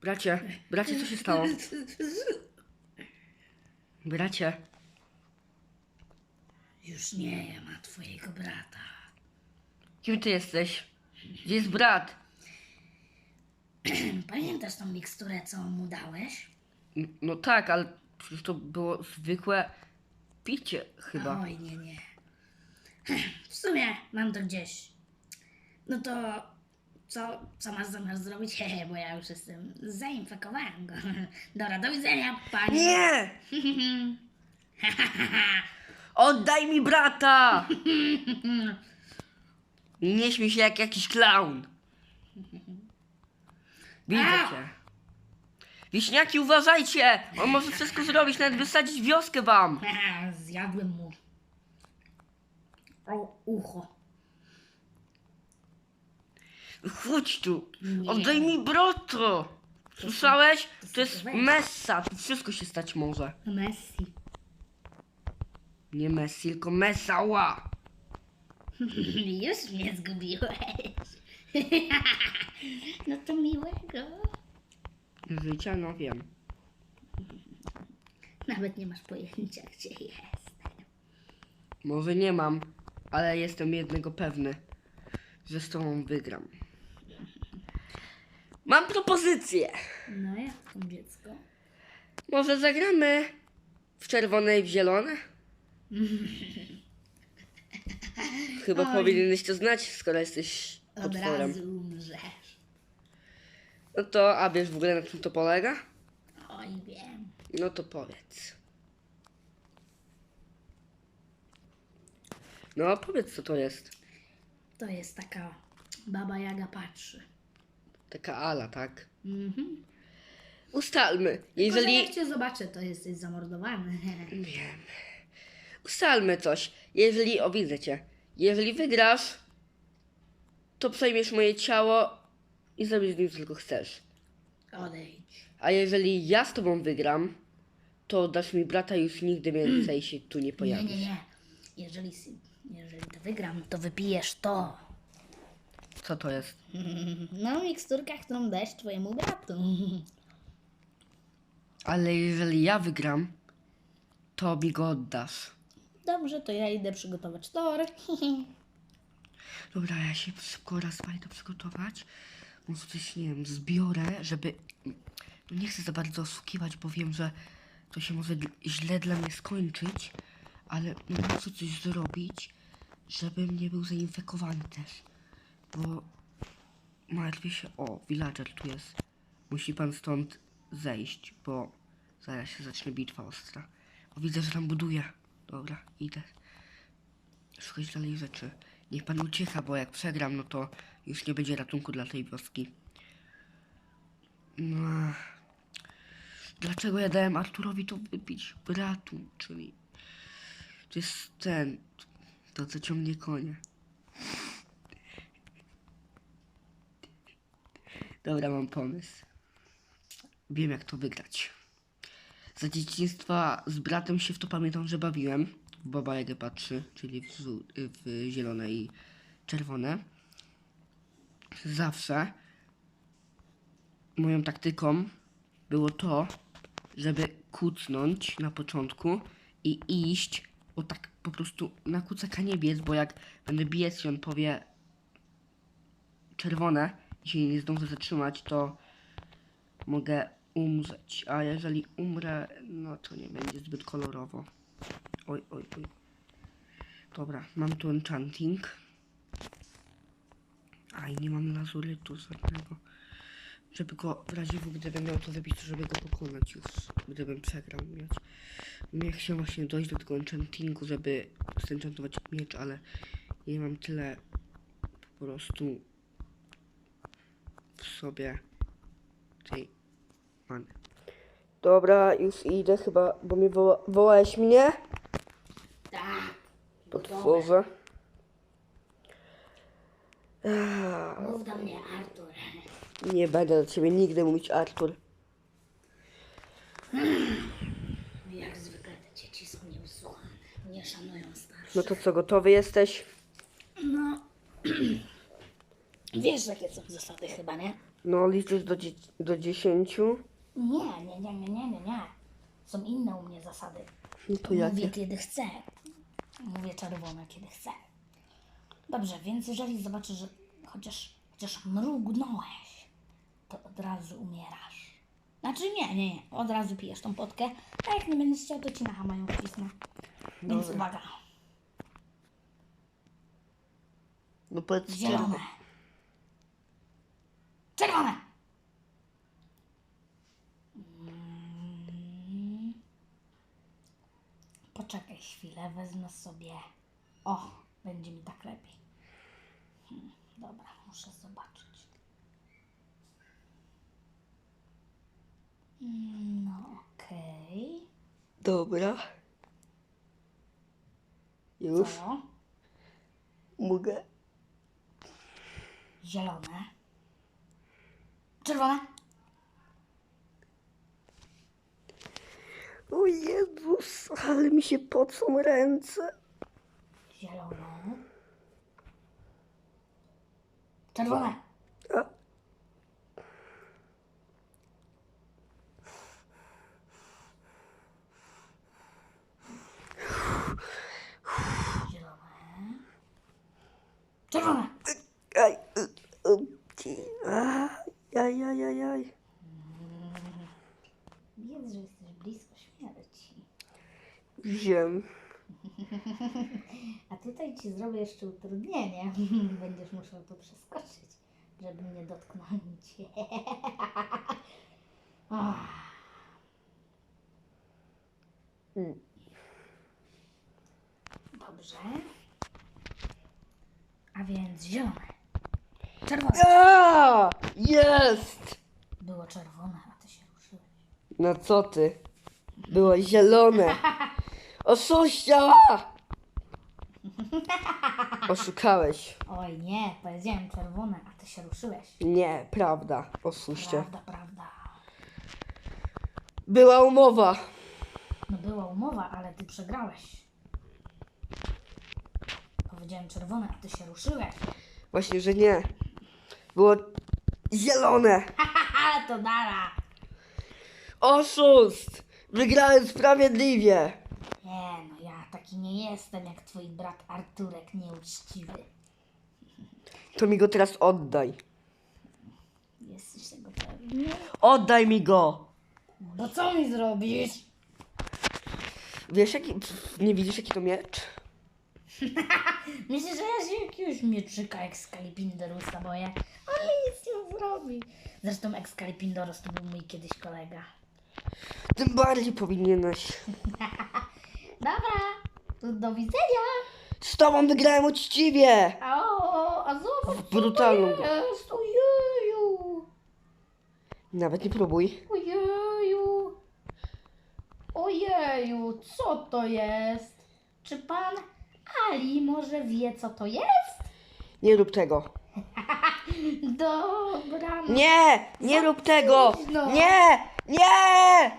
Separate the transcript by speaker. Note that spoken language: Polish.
Speaker 1: Bracie, bracie, co się stało? Bracie,
Speaker 2: Już nie ma twojego brata.
Speaker 1: kim ty jesteś? Gdzie jest brat?
Speaker 2: Pamiętasz tą miksturę, co mu dałeś?
Speaker 1: No tak, ale przecież to było zwykłe picie chyba.
Speaker 2: Oj, nie, nie. W sumie mam to gdzieś. No to co, co masz zamiar zrobić? Hehe, bo ja już jestem, zainfekowałem go. Dobra, do widzenia, panie.
Speaker 1: Nie! Oddaj mi brata! Nie śmiej się jak jakiś klaun. Widzę cię. Wiśniaki, uważajcie! On może wszystko zrobić, nawet wysadzić wioskę wam.
Speaker 2: Zjadłem mu. O, ucho.
Speaker 1: Chodź tu.
Speaker 2: Nie.
Speaker 1: Oddaj mi brata. Słyszałeś? To jest. Messa. Tu wszystko się stać może.
Speaker 2: Messi.
Speaker 1: Nie Messi, tylko Messała.
Speaker 2: Już mnie zgubiłeś. No to miłego.
Speaker 1: Życia, no wiem.
Speaker 2: Nawet nie masz pojęcia, gdzie jestem.
Speaker 1: Może nie mam, ale jestem jednego pewny, że z tobą wygram. Mam propozycję.
Speaker 2: No jak tam dziecko?
Speaker 1: Może zagramy w czerwone i w zielone? Chyba
Speaker 2: Oj.
Speaker 1: powinieneś to znać, skoro jesteś
Speaker 2: Od
Speaker 1: potworem.
Speaker 2: razu umrzesz.
Speaker 1: No to, a wiesz w ogóle na czym to polega?
Speaker 2: Oj, wiem.
Speaker 1: No to powiedz. No, powiedz co to jest.
Speaker 2: To jest taka baba Jaga patrzy.
Speaker 1: Taka ala, tak?
Speaker 2: Mhm.
Speaker 1: Ustalmy.
Speaker 2: Że
Speaker 1: Jeżeli...
Speaker 2: jak cię zobaczę, to jesteś zamordowany.
Speaker 1: Wiem. Ustalmy coś. Jeżeli, o widzę cię. Jeżeli wygrasz, to przejmiesz moje ciało i zrobisz z nim co tylko chcesz.
Speaker 2: Odejdź.
Speaker 1: A jeżeli ja z tobą wygram, to dasz mi brata i już nigdy więcej się tu nie
Speaker 2: Nie,
Speaker 1: pojawisz.
Speaker 2: nie, nie. Jeżeli, si- jeżeli to wygram, to wypijesz to.
Speaker 1: Co to jest?
Speaker 2: No, miksturka, którą dałeś twojemu bratu.
Speaker 1: Ale jeżeli ja wygram, to mi go oddasz.
Speaker 2: Dobrze, to ja idę przygotować tor.
Speaker 1: Dobra, ja się szybko raz to przygotować. Może coś, nie wiem, zbiorę, żeby... No nie chcę za bardzo oszukiwać, bo wiem, że to się może źle dla mnie skończyć, ale no muszę coś zrobić, żebym nie był zainfekowany też. Bo martwię się... O, villager tu jest. Musi pan stąd zejść, bo zaraz się zacznie bitwa ostra. O, widzę, że tam buduje. Dobra, idę szukać dalej rzeczy. Niech pan uciecha, bo jak przegram, no to już nie będzie ratunku dla tej wioski. No. Dlaczego ja dałem Arturowi to wypić? Bratu, czyli... To jest ten... To, co ciągnie konie. Dobra, mam pomysł. Wiem, jak to wygrać. Za dzieciństwa z bratem się w to pamiętam, że bawiłem. W Baba Jagę patrzy, czyli w, w zielone i czerwone. Zawsze moją taktyką było to, żeby kucnąć na początku i iść o tak po prostu na kucaka nie biec, bo jak będę biec i on powie czerwone i się nie zdążę zatrzymać, to mogę umrzeć. A jeżeli umrę, no to nie będzie zbyt kolorowo. Oj, oj, oj. Dobra, mam tu enchanting. A i nie mam lazurytu żadnego. Żeby go w razie gdybym miał to wybić, to żeby go pokonać już. Gdybym przegrał mieć. Ja chciałem właśnie dojść do tego enchantingu, żeby zenchantować miecz, ale nie mam tyle po prostu sobie tej many. Dobra, już idę chyba, bo mnie woła, wołałeś mnie?
Speaker 2: Tak.
Speaker 1: Potworze.
Speaker 2: Mów do mnie, Artur.
Speaker 1: Nie będę do ciebie nigdy mówić Artur.
Speaker 2: Jak zwykle te dzieci są nieusłuchane. Nie szanują starszych.
Speaker 1: No to co, gotowy jesteś?
Speaker 2: No. Wiesz, jakie są zasady chyba, nie?
Speaker 1: No, liczysz do, dzie- do dziesięciu.
Speaker 2: Nie, nie, nie, nie, nie, nie, nie. Są inne u mnie zasady.
Speaker 1: No to
Speaker 2: Mówię
Speaker 1: jakie?
Speaker 2: kiedy chcę. Mówię czerwone kiedy chcę. Dobrze, więc jeżeli zobaczysz, że chociaż, chociaż mrugnąłeś, to od razu umierasz. Znaczy nie, nie, nie. Od razu pijesz tą potkę, a jak nie będziesz chciał, to ci na hama ją wcisnę. Więc uwaga.
Speaker 1: No powiedz
Speaker 2: Zielone. Czerwone. Mm. Poczekaj chwilę, wezmę sobie. O, będzie mi tak lepiej. Hmm, dobra, muszę zobaczyć. Mm, No, okej.
Speaker 1: Dobra. Już
Speaker 2: Co?
Speaker 1: mogę.
Speaker 2: Zielone. Czerwone.
Speaker 1: O Jezus, ale mi się pocą ręce.
Speaker 2: Zieloną. Czerwone.
Speaker 1: A,
Speaker 2: Zielone. Czerwone.
Speaker 1: aj, y, y, ci, a, aj, aj, aj, aj.
Speaker 2: Wiedz, że jesteś blisko śmierci.
Speaker 1: Wiem.
Speaker 2: A tutaj ci zrobię jeszcze utrudnienie. Będziesz musiał to przeskoczyć, żeby mnie dotknąć.
Speaker 1: Mm.
Speaker 2: Dobrze. A więc zielone. Czerwone.
Speaker 1: Jest!
Speaker 2: Było czerwone, a ty się ruszyłeś.
Speaker 1: No co ty? Było zielone. Oszuścia! Oszukałeś.
Speaker 2: Oj nie, powiedziałem czerwone, a ty się ruszyłeś.
Speaker 1: Nie, prawda. Oszuście.
Speaker 2: Prawda, prawda.
Speaker 1: Była umowa.
Speaker 2: No była umowa, ale ty przegrałeś. Powiedziałem czerwone, a ty się ruszyłeś.
Speaker 1: Właśnie, że nie. Było zielone.
Speaker 2: To dara.
Speaker 1: Oszust! Wygrałem sprawiedliwie.
Speaker 2: Nie, no ja taki nie jestem jak twój brat Arturek nieuczciwy.
Speaker 1: To mi go teraz oddaj.
Speaker 2: Jesteś tego pewny?
Speaker 1: Oddaj mi go!
Speaker 2: Bo co mi zrobisz?
Speaker 1: Wiesz jaki... pff, Nie widzisz jaki to miecz?
Speaker 2: Myślę, że ja się jakiegoś mieczyka Excalibindorusa boję, ale nic nie zrobi. Zresztą Excalibindorus to był mój kiedyś kolega.
Speaker 1: Tym bardziej powinieneś.
Speaker 2: Dobra, to do widzenia.
Speaker 1: Z tobą wygrałem uczciwie!
Speaker 2: O, a zobacz, co
Speaker 1: Brutalną
Speaker 2: to jest. Ojeju,
Speaker 1: Nawet nie próbuj.
Speaker 2: ojeju, ojeju, co to jest? Czy pan Ali może wie, co to jest?
Speaker 1: Nie rób tego.
Speaker 2: Dobra, no
Speaker 1: Nie! Nie rób tego!
Speaker 2: późno.
Speaker 1: Nie! Nie!